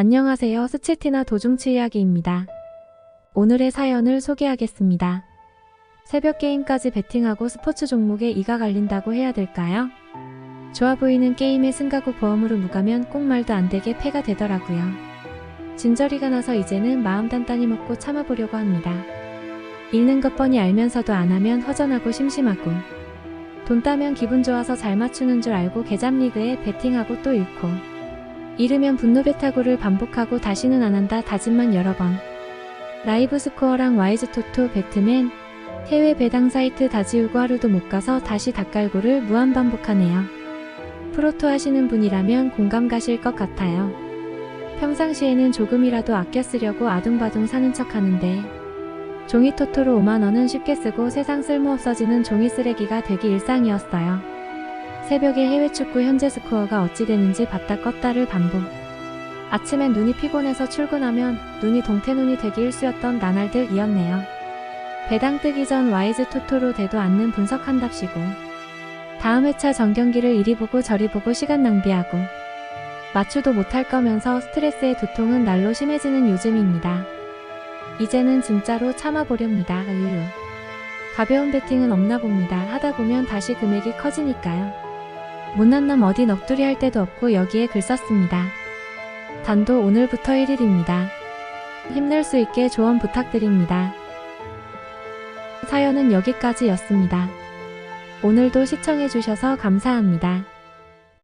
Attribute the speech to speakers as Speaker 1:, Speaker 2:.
Speaker 1: 안녕하세요. 스치티나 도중치 이야기입니다. 오늘의 사연을 소개하겠습니다. 새벽 게임까지 베팅하고 스포츠 종목에 이가 갈린다고 해야 될까요? 좋아 보이는 게임에 승가고 보험으로 무가면 꼭 말도 안 되게 패가 되더라고요. 진저리가 나서 이제는 마음 단단히 먹고 참아보려고 합니다. 잃는 것 뻔히 알면서도 안 하면 허전하고 심심하고 돈 따면 기분 좋아서 잘 맞추는 줄 알고 계잡 리그에 베팅하고 또 잃고 잃으면 분노 배타고를 반복하고 다시는 안 한다 다짐만 여러 번 라이브 스코어랑 와이즈 토토 배트맨 해외 배당 사이트 다 지우고 하루도 못 가서 다시 닭갈고를 무한 반복하네요. 프로토 하시는 분이라면 공감 가실 것 같아요. 평상시에는 조금이라도 아껴 쓰려고 아둥바둥 사는 척 하는데 종이 토토로 5만원은 쉽게 쓰고 세상 쓸모없어지는 종이 쓰레기가 되기 일상이었어요. 새벽에 해외 축구 현재 스코어가 어찌 되는지 봤다 껐다를 반복. 아침엔 눈이 피곤해서 출근하면 눈이 동태눈이 되기 일쑤였던 나날들이었네요. 배당 뜨기 전 와이즈 토토로 돼도 않는 분석한답시고 다음 회차 전경기를 이리 보고 저리 보고 시간 낭비하고 마추도 못할 거면서 스트레스의 두통은 날로 심해지는 요즘입니다. 이제는 진짜로 참아보렵니다. 으유. 가벼운 배팅은 없나 봅니다. 하다 보면 다시 금액이 커지니까요. 못난 남 어디 넋두리 할 데도 없고 여기에 글 썼습니다. 단도 오늘부터 1일입니다. 힘낼 수 있게 조언 부탁드립니다. 사연은 여기까지였습니다. 오늘도 시청해주셔서 감사합니다.